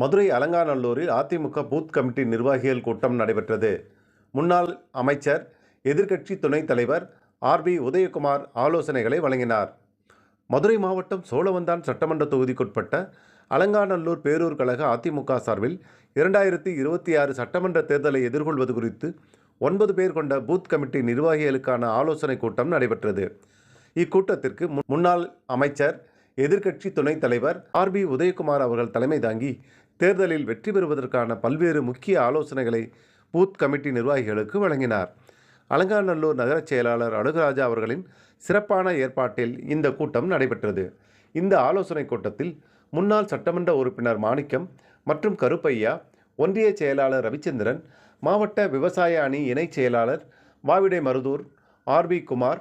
மதுரை அலங்காநல்லூரில் AIADMK booth committee நிர்வாகிகள் கூட்டம் நடைபெற்றது. முன்னாள் அமைச்சர் எதிர்க்கட்சி துணைத் தலைவர் ஆர்பி உதயகுமார் ஆலோசனைகளை வழங்கினார். மதுரை மாவட்டம் சோழவந்தான் சட்டமன்ற தொகுதிக்குட்பட்ட அலங்காநல்லூர் பேரூர் கழக அதிமுக சார்பில் இரண்டாயிரத்தி இருபத்தி ஆறு சட்டமன்ற தேர்தலை எதிர்கொள்வது குறித்து ஒன்பது பேர் கொண்ட பூத் கமிட்டி நிர்வாகிகளுக்கான ஆலோசனைக் கூட்டம் நடைபெற்றது. இக்கூட்டத்திற்கு முன்னாள் அமைச்சர் எதிர்க்கட்சி துணைத் தலைவர் ஆர் பி உதயகுமார் அவர்கள் தலைமை தாங்கி தேர்தலில் வெற்றி பெறுவதற்கான பல்வேறு முக்கிய ஆலோசனைகளை பூத் கமிட்டி நிர்வாகிகளுக்கு வழங்கினார். அலங்காநல்லூர் நகரச் செயலாளர் அழகுராஜா அவர்களின் சிறப்பான ஏற்பாட்டில் இந்த கூட்டம் நடைபெற்றது. இந்த ஆலோசனைக் கூட்டத்தில் முன்னாள் சட்டமன்ற உறுப்பினர் மாணிக்கம் மற்றும் கருப்பையா ஒன்றிய செயலாளர் ரவிச்சந்திரன் மாவட்ட விவசாய அணி இணைச் செயலாளர் வாவிடை மருதூர் ஆர்பி குமார்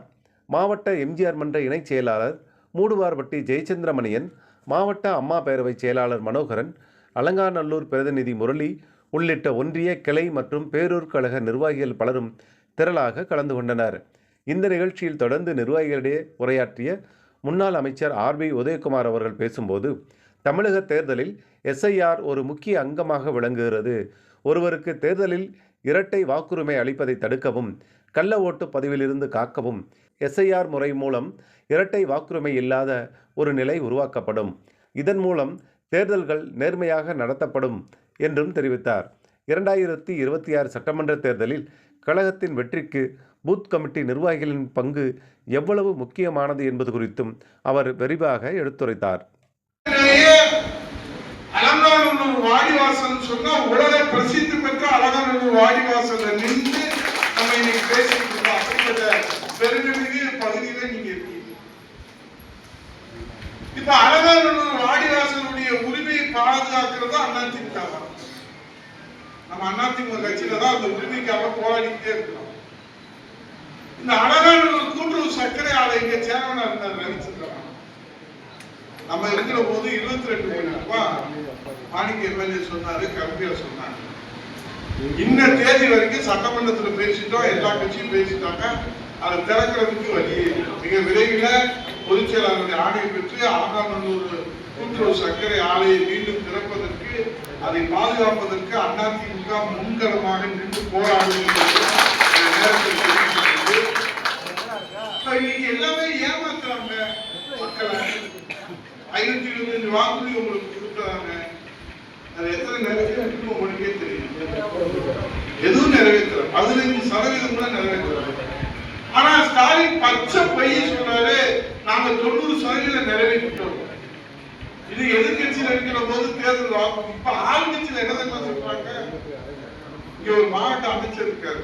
மாவட்ட எம்ஜிஆர் மன்ற இணைச் செயலாளர் மூடுவார்பட்டி ஜெயச்சந்திரமணியன் மாவட்ட அம்மா பேரவை செயலாளர் மனோகரன் அலங்காநல்லூர் பிரதிநிதி முரளி உள்ளிட்ட ஒன்றிய கிளை மற்றும் பேரூர் கழக நிர்வாகிகள் பலரும் திரளாக கலந்து கொண்டனர். இந்த நிகழ்ச்சியில் தொடர்ந்து நிர்வாகிகளிடையே உரையாற்றிய முன்னாள் அமைச்சர் ஆர்பி உதயகுமார் அவர்கள் பேசும்போது தமிழக தேர்தலில் எஸ்ஐஆர் ஒரு முக்கிய அங்கமாக விளங்குகிறது. ஒருவருக்கு தேர்தலில் இரட்டை வாக்குரிமை அளிப்பதை தடுக்கவும் கள்ள ஓட்டு பதிவிலிருந்து காக்கவும் எஸ்ஐஆர் முறை மூலம் இரட்டை வாக்குரிமை இல்லாத ஒரு நிலை உருவாக்கப்படும். இதன் மூலம் தேர்தல்கள் நேர்மையாக நடத்தப்படும் என்றும் தெரிவித்தார். இரண்டாயிரத்தி இருபத்தி ஆறு சட்டமன்ற தேர்தலில் கழகத்தின் வெற்றிக்கு பூத் கமிட்டி நிர்வாகிகளின் பங்கு எவ்வளவு முக்கியமானது என்பது குறித்தும் அவர் விரிவாக எடுத்துரைத்தார். வாடிவாசல் சொன்னா உலக பிரசித்தி பெற்ற வாடிவாசல்ல நின்று நம்ம இன்னைக்கு பேசிட்டு இருக்கோம் பகுதியில நீங்க இருக்கீங்க. இப்ப அலங்காநல்லூர் வாடிவாசலுடைய உரிமையை பாதுகாக்கிறது அதிமுக தான். நம்ம அதிமுக கட்சியில தான் அந்த உரிமைக்காக போராடிக்கிட்டே இருக்கிறோம். இந்த அலங்காநல்லூர் கூட்டுறவு சர்க்கரை ஆலை இங்க சேர்மனா இருந்தார் ரவிச்சந்திரன். நம்ம இருக்கிற போது இருபத்தி ரெண்டு கோடி ரூபாய் மாணிக்க எம்எல்ஏ சொன்னாரு கம்பியா சொன்னாங்க இன்ன தேதி வரைக்கும் சட்டமன்றத்துல பேசிட்டோம் எல்லா கட்சியும் பேசிட்டாங்க. அதை திறக்கிறதுக்கு வழி மிக விரைவில் பொதுச் செயலாளருடைய ஆணையை பெற்று அலங்காநல்லூர் கூட்டுறவு சர்க்கரை ஆலையை மீண்டும் திறப்பதற்கு அதை பாதுகாப்பதற்கு அதிமுக முன்கரமாக நின்று போராடும் இன்னைக்கு எல்லாமே ஏமாத்துறாங்க மக்களை. ஐநூத்தி இருபத்தஞ்சு வாக்குறுதி உங்களுக்கு கொடுக்குறாங்க. அது எத்தனை நிறைவேற்று உங்களுக்கே தெரியும். எதுவும் நிறைவேற்றல. பதினைந்து சதவீதம் கூட நிறைவேற்றல. ஆனா ஸ்டாலின் பச்சை பையன் சொன்னாரு நாங்க தொண்ணூறு சதவீதம் நிறைவேற்றிட்டோம். இது எதிர்கட்சியில இருக்கிற போது தேர்தல் ஆகும் இப்ப ஆளுங்கட்சியில என்ன சொல்றாங்க? இங்க ஒரு மாவட்ட அமைச்சர் இருக்காரு.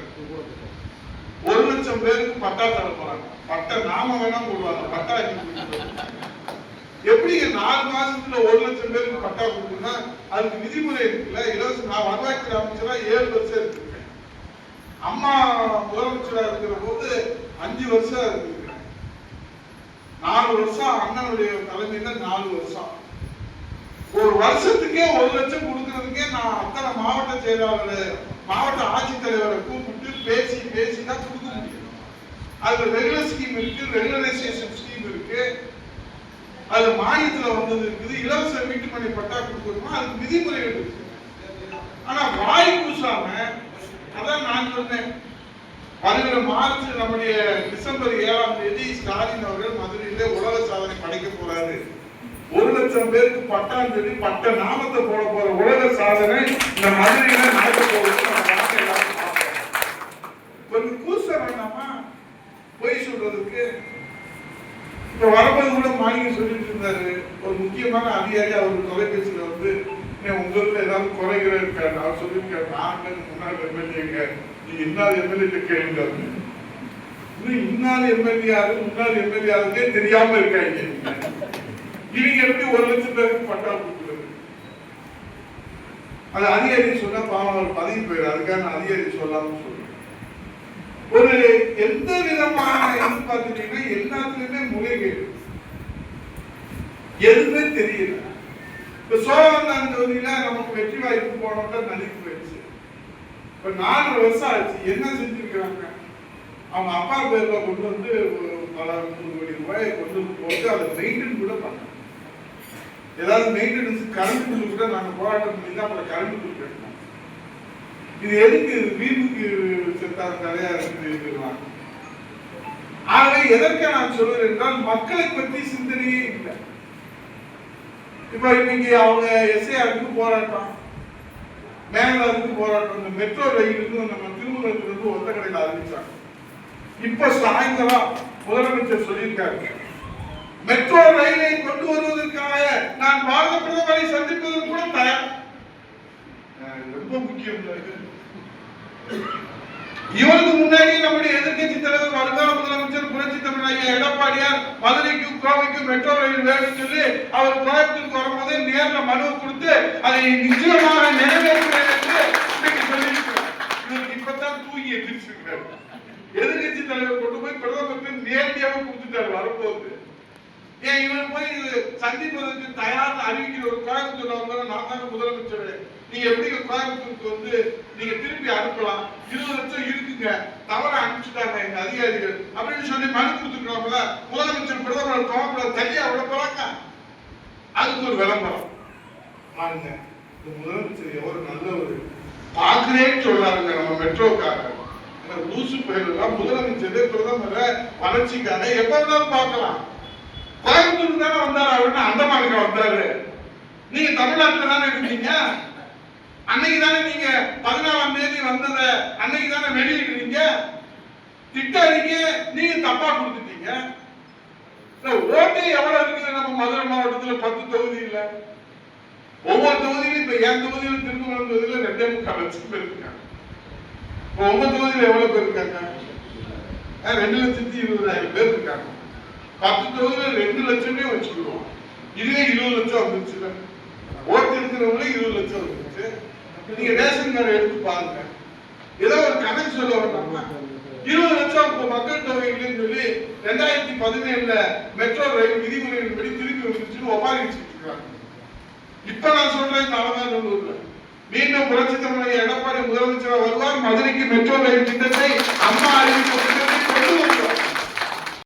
ஒரு லட்சம் பேருக்கு பட்டா தர போறாங்க. பட்டா நாம வேணா போடுவாங்க. பட்டா எப்படி நாலு மாசத்துல ஒரு லட்சம் பேருக்கு பட்டா கொடுக்கணும்னா அதுக்கு விதிமுறை இருக்குல்ல? இலவச நான் வருவாய்த்துறை அமைச்சரா ஏழு வருஷம் இருக்கு அம்மா முதலமைச்சரா இருக்கிற போது அஞ்சு வருஷம் இருக்கு நாலு வருஷம் அண்ணனுடைய தலைமையில நாலு வருஷம். வருஷத்துக்கே ஒரு லட்சம் கொடுக்கறதுக்கே நான் அத்தனை மாவட்ட செயலாளர் மாவட்ட ஆட்சித்தலைவரை கூப்பிட்டு பேசி பேசி தான் கொடுக்க முடியும். அதுல ரெகுலர் ஸ்கீம் இருக்கு ரெகுலரைசேஷன் ஸ்கீம் இருக்கு. அது மானியத்துல வந்தது இருக்குது. இலவச மணி பட்டா கொடுக்கணுமா? அதுக்கு விதிமுறைகள் இருக்கு. ஆனா வாய் பூசாம அதான் நான் சொன்னேன். வருகிற மார்ச் நம்முடைய டிசம்பர் ஏழாம் தேதி ஸ்டாலின் அவர்கள் மதுரையிலே உலக சாதனை படைக்க போறாரு. லட்சம் பேருக்கு பட்டாம் தேதி பட்ட நாமத்தை போட போற உலக சாதனை இந்த மதுரையில நடக்க போகுது கொஞ்சம் கூச வேண்டாமா பொய் சொல்றதுக்கு இப்ப வரும்போது கூட மாணிக்க சொல்லிட்டு இருந்தாரு. ஒரு முக்கியமான அதிகாரி அவர் தொலைபேசியில வந்து உங்களுக்கு ஏதாவது குறைகள் இருக்க நான் சொல்லியிருக்கேன் நாங்கள் முன்னாள் எம்எல்ஏங்க நீ இன்னார் எம்எல்ஏ கேளுங்க இன்னும் இன்னார் எம்எல்ஏ யாரு முன்னாள் எம்எல்ஏ யாருக்கே தெரியாம இருக்காங்க. இவங்க எப்படி ஒரு லட்சம் பேருக்கு பட்டா கொடுக்குறது? அது அதிகாரி சொன்னா பாவம் பதவி போயிரு அதுக்காக நான் அதிகாரி சொல்லாம சொல்றேன். ஒரு எந்த விதமான இது பார்த்துட்டீங்கன்னா எல்லாத்துலயுமே முறைகேடு. எதுவுமே தெரியல. இப்ப சோழம் தொகுதியில நமக்கு வெற்றி வாய்ப்பு போனோம்னா நலிக்கு போயிடுச்சு. இப்ப நாலு வருஷம் ஆச்சு. என்ன செஞ்சிருக்கிறாங்க? அவங்க அப்பா பேர்ல கொண்டு வந்து ஒரு பல நூறு கோடி ரூபாயை கொண்டு போட்டு அதை மெயின்டைன் கூட பண்ண ஏதாவது மெயின்டெனன்ஸ் கரண்ட் பில் கூட நாங்கள் போராட்டம் பண்ணி தான் அப்புறம் கரண்ட் பில் கட்டணும். இது எதுக்கு? வீட்டுக்கு செத்தாத நிறையா இருக்குதுலாம் ஆகவே எதற்க நான் சொல்றேன் என்றால் மக்களை பற்றி சிந்தனையே இல்லை. இப்ப இன்னைக்கு அவங்க எஸ்ஐஆருக்கு போராட்டம் மேலாருக்கு போராட்டம் இந்த மெட்ரோ ரயிலுக்கு நம்ம திருமணத்திலிருந்து ஒத்த கடையில் அறிவிச்சாங்க இப்ப சாயங்காலம் முதலமைச்சர் சொல்லியிருக்காரு. மெட்ரோ ரயிலை கொண்டு வருவதற்காக நான் பாரத பிரதமரை சந்திப்பதற்கு கூட தயார் ரொம்ப முக்கியம் இவருக்கு முன்னாடி நம்முடைய எதிர்க்கட்சி தலைவர் வருங்கால முதலமைச்சர் புரட்சி தமிழ் ஐயா எடப்பாடியார் மதுரைக்கும் கோவைக்கும் மெட்ரோ ரயில் வேணும்னு சொல்லி அவர் கோயம்புத்தூருக்கு வரும்போது நேர்ல மனு கொடுத்து அதை நிச்சயமாக நிறைவேற்ற என்று இன்னைக்கு சொல்லியிருக்கிறார் இவருக்கு இப்பதான் தூங்கி எதிர்ச்சிருக்கிறார் எதிர்க்கட்சி தலைவர் கொண்டு போய் பிரதமருக்கு நேரடியாக கொடுத்துட்டார் வரும்போது ஏன் இவன் போய் இது சந்திப்பதற்கு தயார் அறிவிக்கிற ஒரு கோயம்புத்தூர் வந்தாலும் நான் தான் முதலமைச்சர். நீங்க எப்படி கோயம்புத்தூருக்கு வந்து நீங்க திருப்பி அனுப்பலாம்? இருபது லட்சம் இருக்குங்க. தவற அனுப்பிச்சுட்டாங்க எங்க அதிகாரிகள். அப்படின்னு சொல்லி மனு கொடுத்துருக்காங்கள முதலமைச்சர் பிரதமர் கோவப்பட தனியா விட போறாங்க. அதுக்கு ஒரு விளம்பரம். பாருங்க இந்த முதலமைச்சர் எவ்வளவு நல்லவர். பாக்குறேன்னு சொல்றாருங்க நம்ம மெட்ரோக்காரர். இந்த லூசு பயிரெல்லாம் முதலமைச்சர் பிரதமரை வளர்ச்சிக்காக எப்ப இருந்தாலும் பார்க்கலாம். கோயம்புத்தூர் தானே வந்தாரு? அவருன்னு அந்தமானுக்கு வந்தாரு. நீங்க தமிழ்நாட்டுல தானே இருந்தீங்க அன்னைக்கு தானே நீங்க பதினாலாம் தேதி வந்தத அன்னைக்கு தானே வெளியிடுறீங்க? திட்ட அறிக்கை நீங்க தப்பா கொடுத்துட்டீங்க. இல்ல, ஓட்டே எவ்வளவு இருக்குது? நம்ம மதுரை மாவட்டத்துல பத்து தொகுதி இல்ல. ஒவ்வொரு தொகுதியிலும் இப்ப என் தொகுதியில திருமணம் தொகுதியில ரெண்டே முக்கால் லட்சம் பேர் இருக்காங்க. உங்க தொகுதியில எவ்வளவு பேர் இருக்காங்க? ரெண்டு லட்சத்தி இருபதாயிரம் பேர் இருக்காங்க. பத்து தொகுதியில ரெண்டு லட்சமே வச்சுக்கிறோம். இதுவே இருபது லட்சம் வந்துருச்சுல ஓட்டு இருக்கிறவங்களே இருபது லட்சம் வந்துருச்சு. நீங்க ரேஷன் கார்டு எடுத்து பாருங்க. ஏதோ ஒரு கணக்கு சொல்ல வேண்டாமா இருபது லட்சம் இப்போ மக்கள் தொகை இல்லைன்னு சொல்லி ரெண்டாயிரத்தி பதினேழுல மெட்ரோ ரயில் விதிமுறையின்படி திருப்பி வந்துருச்சுன்னு ஒப்பாரி வச்சுட்டு இருக்காங்க. இப்ப நான் சொல்றேன் இந்த அலங்காநல்லூர்ல. மீண்டும் புரட்சி தமிழக எடப்பாடி முதலமைச்சர் வருவார். மதுரைக்கு மெட்ரோ ரயில் திட்டத்தை அம்மா அறிவித்த